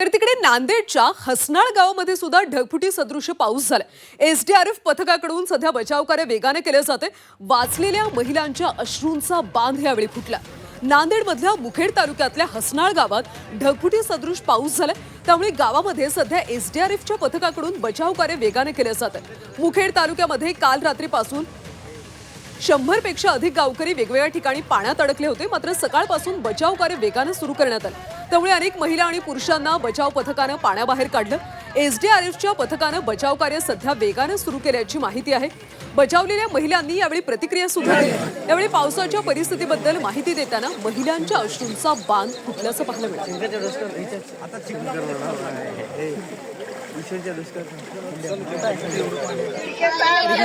तर तिकडे नांदेडच्या हसनाळ गावामध्ये सुद्धा ढगफुटी सदृश्य पाऊस झाला. एसडीआरएफ पथकाकडून सध्या बचाव कार्य वेगाने केले जाते. वाचलेल्या महिलांच्या अश्रूंचा बांध यावेळी फुटला. नांदेडमधल्या मुखेड तालुक्यातल्या हसनाळ गावात ढगफुटी सदृश पाऊस झाला. त्यामुळे गावामध्ये सध्या एसडीआरएफच्या पथकाकडून बचाव कार्य वेगाने केलं जातं. मुखेड तालुक्यामध्ये काल रात्रीपासून शंभरपेक्षा अधिक गावकरी वेगवेगळ्या ठिकाणी पाण्यात अडकले होते. मात्र सकाळपासून बचाव कार्य वेगानं सुरू करण्यात आलं. त्यामुळे अनेक महिला आणि पुरुषांना बचाव पथकानं पाण्याबाहेर काढलं. एसडीआरएफच्या पथकानं बचाव कार्य सध्या वेगानं सुरू केल्याची माहिती आहे. बचावलेल्या महिलांनी यावेळी प्रतिक्रिया सुद्धा दिली यावेळी पावसाच्या परिस्थितीबद्दल माहिती देताना महिलांच्या अश्रूंचा बांध फुटल्याचं पाहायला मिळालं ही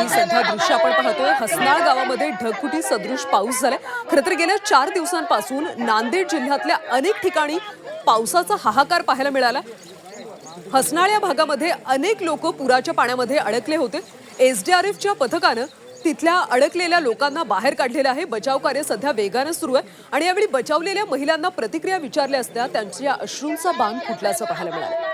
सध्या दृश्य आपण पाहतोय. हसनाळ गावामध्ये ढगफुटी सदृश पाऊस झालाय. खरं तर गेल्या चार दिवसांपासून नांदेड जिल्ह्यातल्या अनेक ठिकाणी पावसाचा हाहाकार पाहायला मिळाला. हसनाळ या भागामध्ये अनेक लोक पुराच्या पाण्यामध्ये अडकले होते. एसडीआरएफच्या पथकानं तिथल्या अडकलेल्या लोकांना बाहेर काढलेलं आहे. बचाव कार्य सध्या वेगानं सुरू आहे आणि यावेळी बचावलेल्या महिलांना प्रतिक्रिया विचारल्या असत्या त्यांच्या अश्रूंचा बांध फुटल्याचं पाहायला मिळालं.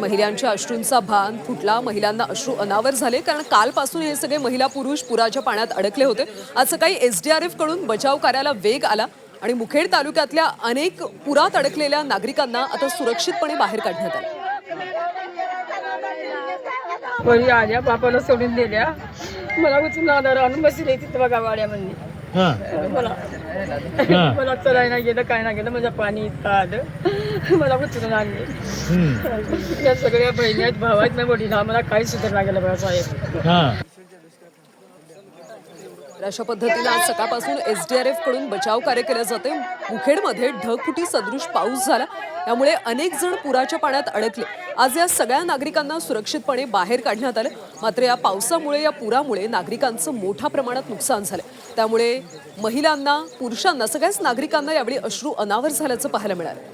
महिलांच्या अश्रूंचा भान फुटला महिलांना अश्रू अनावर झाले कारण कालपासून हे सगळे महिला पुरुष पुराच्या पाण्यात अडकले होते. आज सकाळी एसडीआरएफकडून बचाव कार्याला वेग आला आणि मुखेड तालुक्यातल्या अनेक पुरात अडकलेल्या नागरिकांना आता सुरक्षितपणे बाहेर काढण्यात आलं. आल्या बापाला सोडून दिल्या. मला उचलून आधार आणून बसले तिथं बघा वाड्यामध्ये. हा. मला. मला चलाय नाही गेलं काय नाही गेलं माझ्या पाणी आलं. मला उचलून आणले. या सगळ्या बहिणी आहेत भाव आहेत ना वडील मला काही सुधारणा गेलं बघा साहेब. हा. अशा पद्धतीनं आज सकाळपासून एसडीआरएफकडून बचाव कार्य केलं जाते. मुखेडमध्ये ढगफुटी सदृश पाऊस झाला. त्यामुळे अनेक जण पुराच्या पाण्यात अडकले. आज या सगळ्या नागरिकांना सुरक्षितपणे बाहेर काढण्यात आलं. मात्र या पावसामुळे या पुरामुळे नागरिकांचं मोठ्या प्रमाणात नुकसान झालं. त्यामुळे महिलांना पुरुषांना सगळ्याच नागरिकांना यावेळी अश्रू अनावर झाल्याचं पाहायला मिळालं.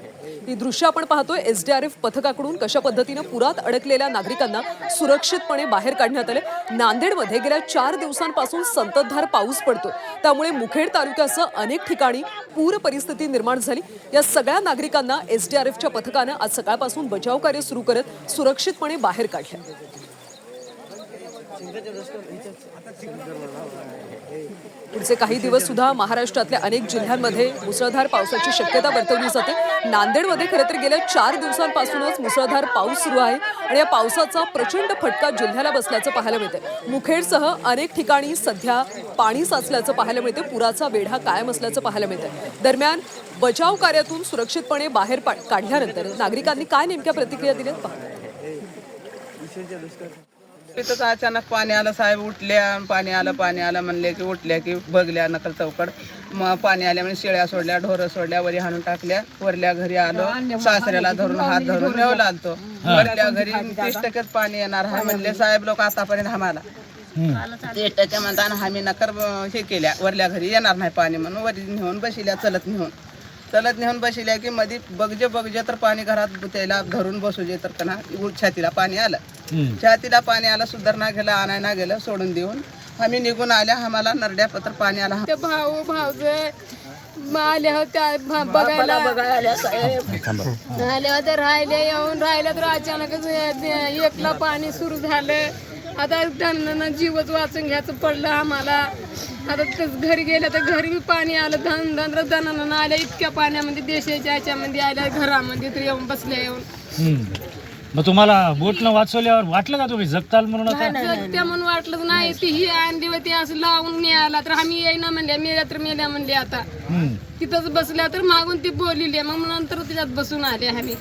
ही दृश्य आपण पाहतोय. एसडीआरएफ पथकाकडून कशा पद्धतीनं पुरात अडकलेल्या नागरिकांना सुरक्षितपणे बाहेर काढण्यात आले? नांदेडमध्ये गेल्या चार दिवसांपासून संततधार पाऊस पडतोय. त्यामुळे मुखेड तालुक्यासह अनेक ठिकाणी पूर परिस्थिती निर्माण झाली. या सगळ्या नागरिकांना एसडीआरएफच्या पथकानं आज सकाळपासून बचाव कार्य सुरू करत सुरक्षितपणे बाहेर काढले. पुढचे काही दिवस सुद्धा महाराष्ट्रातल्या अनेक जिल्ह्यांमध्ये मुसळधार पावसाची शक्यता वर्तवली जाते. नांदेडमध्ये खरं तर गेल्या चार दिवसांपासूनच मुसळधार पाऊस सुरू आहे आणि या पावसाचा प्रचंड फटका जिल्ह्याला बसल्याचं पाहायला मिळतं मुखेडसह अनेक ठिकाणी सध्या पाणी साचल्याचं पाहायला मिळतं पुराचा वेढा कायम असल्याचं पाहायला मिळतं दरम्यान बचाव कार्यातून सुरक्षितपणे बाहेर पा- काढल्यानंतर नागरिकांनी काय नेमक्या प्रतिक्रिया दिल्यात तिथंच अचानक पाणी आलं साहेब उठल्या पाणी आलं पाणी आलं म्हणले की उठल्या की बघल्या नकल चौकड. मग पाणी आल्या म्हणजे शेळ्या सोडल्या ढोरं सोडल्या वरी हाणून टाकल्या. वरल्या घरी आलो सासऱ्याला धरून हात धरून नेवला आलतो वरल्या घरी तीस टक्केच पाणी येणार आहे म्हणले साहेब लोक आतापर्यंत आम्हाला. तीस टक्के म्हणताना आम्ही नकर हे केल्या. वरल्या घरी येणार नाही पाणी म्हणून वरी नेऊन बसिल्या चलत नेऊन. चलत नेऊन बसिल्या की मध्ये बगजे बगजे तर पाणी घरात त्याला धरून बसू जे तर कना छातीला पाणी आलं. छातीला पाणी आलं सुधारणा गेलं आणायला गेलं सोडून देऊन आम्ही निघून आल्या. आम्हाला नरड्या पत्र पाणी आला. त्या भाऊ भाऊज आल्या होत्या. भा- बघायला आल्या होत्या राहिल्या येऊन राहिल्या तर अचानकच एकला पाणी सुरू झालं. आता त्यांना जीवच वाचून घ्यायचं पडलं आम्हाला. आता तस घरी गेलं तर घरी बी पाणी आलं धन धन जणांना आल्या इतक्या पाण्यामध्ये देशाच्या ह्याच्यामध्ये आल्या घरामध्ये तर येऊन बसल्या येऊन. हम्म. मग तुम्हाला बोटनं वाचवल्यावर वाटलं का तुम्ही जगताल म्हणून आता? म्हणून वाटलं नाही. ती ही आणली होती असं लावून न्यायला तर आम्ही येईना म्हणल्या मेल्या तर मेल्या म्हणले आता. हम्म. तिथंच बसल्या तर मागून ती बोलिले मग नंतर त्याच्यात बसून आले आम्ही.